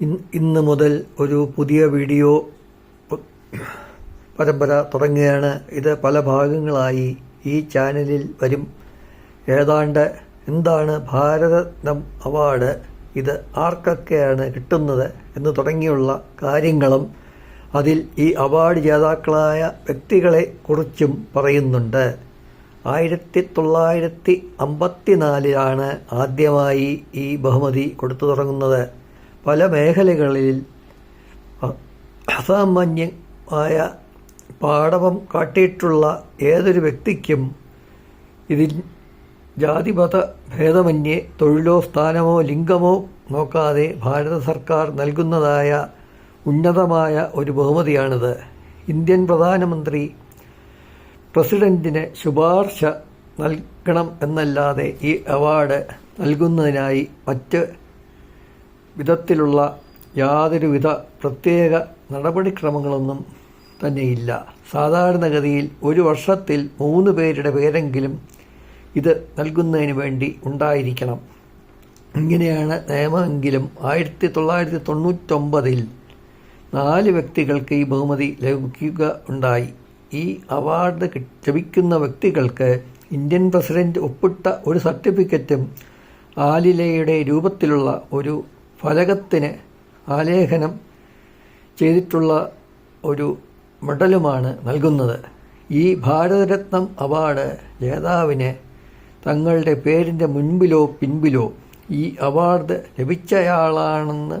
ഇന്ന് മുതൽ ഒരു പുതിയ വീഡിയോ പരമ്പര തുടങ്ങുകയാണ്. ഇത് പല ഭാഗങ്ങളായി ഈ ചാനലിൽ വരും. ഏതാണ്ട് എന്താണ് ഭാരതരത്നം അവാർഡ് ഇത് ആർക്കൊക്കെയാണ് കിട്ടുന്നത് എന്ന് തുടങ്ങിയുള്ള കാര്യങ്ങളും അതിൽ ഈ അവാർഡ് ജേതാക്കളായ വ്യക്തികളെ കുറിച്ചും പറയുന്നുണ്ട്. ആയിരത്തി തൊള്ളായിരത്തി അമ്പത്തിനാലിലാണ് ആദ്യമായി ഈ ബഹുമതി കൊടുത്തു തുടങ്ങുന്നത്. പല മേഖലകളിൽ അസാമാന്യമായ പാടവം കാട്ടിയിട്ടുള്ള ഏതൊരു വ്യക്തിക്കും ഇതിൽ ജാതിമത ഭേദമന്യേ തൊഴിലോ സ്ഥാനമോ ലിംഗമോ നോക്കാതെ ഭാരത സർക്കാർ നൽകുന്നതായ ഉന്നതമായ ഒരു ബഹുമതിയാണിത്. ഇന്ത്യൻ പ്രധാനമന്ത്രി പ്രസിഡന്റിന് ശുപാർശ നൽകണം എന്നല്ലാതെ ഈ അവാർഡ് നൽകുന്നതിനായി മറ്റ് വിധത്തിലുള്ള യാതൊരുവിധ പ്രത്യേക നടപടിക്രമങ്ങളൊന്നും തന്നെയില്ല. സാധാരണഗതിയിൽ ഒരു വർഷത്തിൽ മൂന്ന് പേരുടെ പേരെങ്കിലും ഇത് നൽകുന്നതിന് വേണ്ടി ഉണ്ടായിരിക്കണം. ഇങ്ങനെയാണ് നിയമമെങ്കിലും ആയിരത്തി തൊള്ളായിരത്തി തൊണ്ണൂറ്റൊമ്പതിൽ നാല് വ്യക്തികൾക്ക് ഈ ബഹുമതി ലഭിക്കുക ഉണ്ടായി. ഈ അവാർഡ് ലഭിക്കുന്ന വ്യക്തികൾക്ക് ഇന്ത്യൻ പ്രസിഡന്റ് ഒപ്പിട്ട ഒരു സർട്ടിഫിക്കറ്റും ആലിലയുടെ രൂപത്തിലുള്ള ഒരു ഫലകത്തിന് ആലേഖനം ചെയ്തിട്ടുള്ള ഒരു മെഡലുമാണ് നൽകുന്നത്. ഈ ഭാരതരത്നം അവാർഡ് ജേതാവിന് തങ്ങളുടെ പേരിന്റെ മുൻപിലോ പിൻപിലോ ഈ അവാർഡ് ലഭിച്ചയാളാണെന്ന്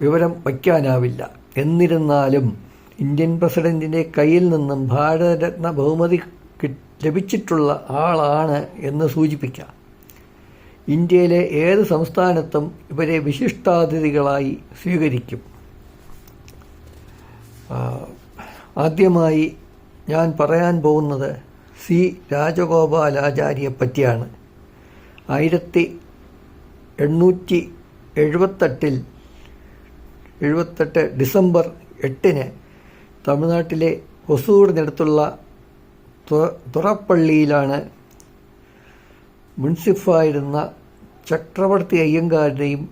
വിവരം വയ്ക്കാനാവില്ല. എന്നിരുന്നാലും ഇന്ത്യൻ പ്രസിഡന്റിന്റെ കയ്യിൽ നിന്നും ഭാരതരത്ന ബഹുമതി ലഭിച്ചിട്ടുള്ള ആളാണ് എന്ന് സൂചിപ്പിക്കാം. ഇന്ത്യയിലെ ഏത് സംസ്ഥാനത്തും ഇവരെ വിശിഷ്ടാതിഥികളായി സ്വീകരിക്കും. ആദ്യമായി ഞാൻ പറയാൻ പോകുന്നത് സി രാജഗോപാലാചാര്യയെ പറ്റിയാണ് ആയിരത്തി എണ്ണൂറ്റി എഴുപത്തെട്ടിൽ എഴുപത്തെട്ട് ഡിസംബർ എട്ടിന് തമിഴ്നാട്ടിലെ ഹൊസൂറിനടുത്തുള്ള തു- തുറപ്പള്ളിയിലാണ് മുൻസിഫായിരുന്ന ചക്രവർത്തി അയ്യങ്കാരുടെയും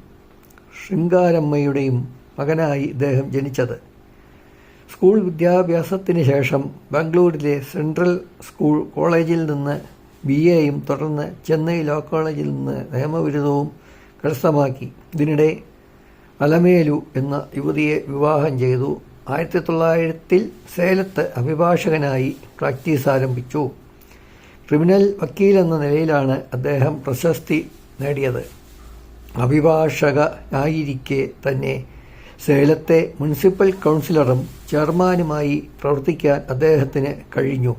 ശൃംഗാരമ്മയുടെയും മകനായി ഇദ്ദേഹം ജനിച്ചത്. സ്കൂൾ വിദ്യാഭ്യാസത്തിന് ശേഷം ബാംഗ്ലൂരിലെ സെൻട്രൽ സ്കൂൾ കോളേജിൽ നിന്ന് ബി എയും തുടർന്ന് ചെന്നൈ ലോ കോളേജിൽ നിന്ന് നിയമബിരുദവും കരസ്ഥമാക്കി. ഇതിനിടെ അലമേലു എന്ന യുവതിയെ വിവാഹം ചെയ്തു. ആയിരത്തി തൊള്ളായിരത്തിൽ സേലത്ത് അഭിഭാഷകനായി പ്രാക്ടീസ് ആരംഭിച്ചു. ക്രിമിനൽ വക്കീൽ എന്ന നിലയിലാണ് അദ്ദേഹം പ്രശസ്തി നേടിയത്. അഭിഭാഷകനായിരിക്കെ തന്നെ സേലത്തെ മുനിസിപ്പൽ കൗൺസിലറും ചെയർമാനുമായി പ്രവർത്തിക്കാൻ അദ്ദേഹത്തിന് കഴിഞ്ഞു.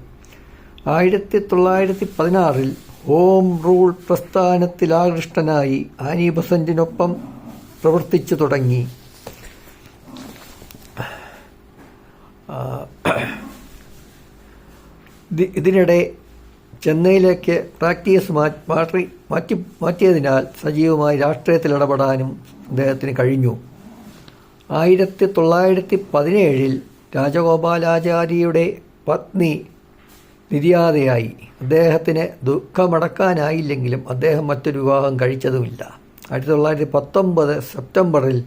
ആയിരത്തി തൊള്ളായിരത്തി പതിനാറിൽ ഹോം റൂൾ പ്രസ്ഥാനത്തിലാകൃഷ്ടനായി ആനി ബസന്റിനൊപ്പം പ്രവർത്തിച്ചു തുടങ്ങി. ഇതിനിടെ ചെന്നൈയിലേക്ക് പ്രാക്ടീസ് മാറ്റി മാറ്റി മാറ്റിയതിനാൽ സജീവമായി രാഷ്ട്രീയത്തിൽ ഇടപെടാനും അദ്ദേഹത്തിന് കഴിഞ്ഞു. ആയിരത്തി തൊള്ളായിരത്തി പതിനേഴിൽ രാജഗോപാലാചാര്യയുടെ പത്നി നിര്യാതയായി. അദ്ദേഹത്തിന് ദുഃഖമടക്കാനായില്ലെങ്കിലും അദ്ദേഹം മറ്റൊരു വിവാഹം കഴിച്ചതുമില്ല. ആയിരത്തി തൊള്ളായിരത്തി പത്തൊമ്പത് സെപ്റ്റംബറിൽ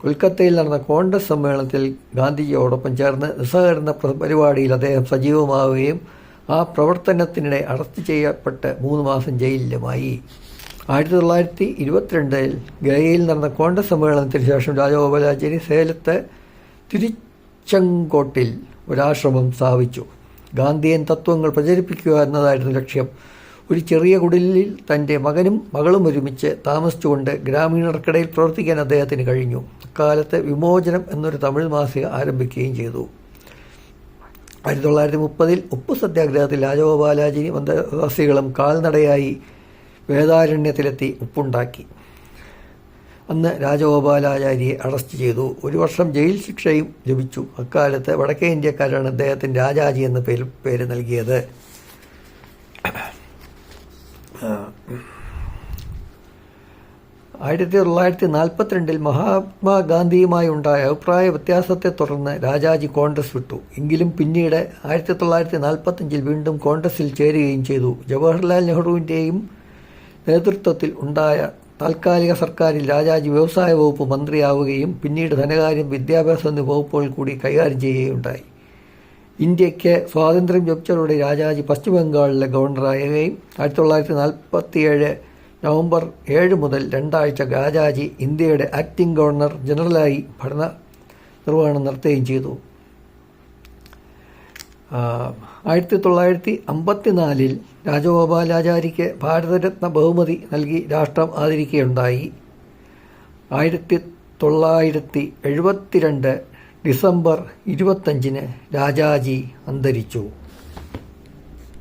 കൊൽക്കത്തയിൽ നടന്ന കോൺഗ്രസ് സമ്മേളനത്തിൽ ഗാന്ധിജിയോടൊപ്പം ചേർന്ന് നിസ്സഹകരണ പ്ര- പരിപാടിയിൽ അദ്ദേഹം സജീവമാവുകയും ആ പ്രവർത്തനത്തിനിടെ അറസ്റ്റ് ചെയ്യപ്പെട്ട് മൂന്ന് മാസം ജയിലിലുമായി. ആയിരത്തി തൊള്ളായിരത്തി ഇരുപത്തിരണ്ടിൽ ഗയയിൽ നടന്ന കോൺഗ്രസ് സമ്മേളനത്തിന് ശേഷം രാജഗോപാലാചാരി സേലത്ത് തിരിച്ചങ്കോട്ടിൽ ഒരാശ്രമം സ്ഥാപിച്ചു. ഗാന്ധിയൻ തത്വങ്ങൾ പ്രചരിപ്പിക്കുക എന്നതായിരുന്നു ലക്ഷ്യം. ഒരു ചെറിയ കുടിലിൽ തന്റെ മകനും മകളും ഒരുമിച്ച് താമസിച്ചുകൊണ്ട് ഗ്രാമീണർക്കിടയിൽ പ്രവർത്തിക്കാൻ അദ്ദേഹത്തിന് കഴിഞ്ഞു. അക്കാലത്ത് വിമോചനം എന്നൊരു തമിഴ് മാസിക ആരംഭിക്കുകയും ചെയ്തു. ആയിരത്തി തൊള്ളായിരത്തി മുപ്പതിൽ ഉപ്പ് സത്യാഗ്രഹത്തിൽ രാജഗോപാലാചാരി വന്തവാസികളും കാൽനടയായി വേദാരണ്യത്തിലെത്തി ഉപ്പുണ്ടാക്കി. അന്ന് രാജഗോപാലാചാരിയെ അറസ്റ്റ് ചെയ്തു. ഒരു വർഷം ജയിൽ ശിക്ഷയും ലഭിച്ചു. അക്കാലത്ത് വടക്കേ ഇന്ത്യക്കാരാണ് അദ്ദേഹത്തിന് രാജാജി എന്ന പേര് പേര് നൽകിയത്. ആയിരത്തി തൊള്ളായിരത്തി നാൽപ്പത്തിരണ്ടിൽ മഹാത്മാഗാന്ധിയുമായി ഉണ്ടായ അഭിപ്രായ വ്യത്യാസത്തെ തുടർന്ന് രാജാജി കോൺഗ്രസ് വിട്ടു. എങ്കിലും പിന്നീട് ആയിരത്തി തൊള്ളായിരത്തി നാൽപ്പത്തഞ്ചിൽ വീണ്ടും കോൺഗ്രസിൽ ചേരുകയും ചെയ്തു. ജവഹർലാൽ നെഹ്റുവിന്റെയും നേതൃത്വത്തിൽ ഉണ്ടായ താൽക്കാലിക സർക്കാരിൽ രാജാജി വ്യവസായ വകുപ്പ് മന്ത്രിയാവുകയും പിന്നീട് ധനകാര്യം വിദ്യാഭ്യാസ എന്നീ വകുപ്പുകൾ കൂടി കൈകാര്യം ചെയ്യുകയുണ്ടായി. ഇന്ത്യയ്ക്ക് സ്വാതന്ത്ര്യം ലഭിച്ചതോടെ രാജാജി പശ്ചിമ ബംഗാളിലെ ഗവർണറാകുകയും ആയിരത്തി തൊള്ളായിരത്തി നാൽപ്പത്തിയേഴ് നവംബർ ഏഴ് മുതൽ രണ്ടാഴ്ച ഗാജാജി ഇന്ത്യയുടെ ആക്ടിംഗ് ഗവർണർ ജനറലായി ഭരണ നിർവഹണം നടത്തുകയും ചെയ്തു. ആയിരത്തി തൊള്ളായിരത്തി അമ്പത്തിനാലിൽ രാജഗോപാലാചാരിക്ക് ഭാരതരത്ന ബഹുമതി നൽകി രാഷ്ട്രം ആദരിക്കുകയുണ്ടായി. ആയിരത്തി തൊള്ളായിരത്തി എഴുപത്തിരണ്ട് ഡിസംബർ ഇരുപത്തഞ്ചിന് രാജാജി അന്തരിച്ചു.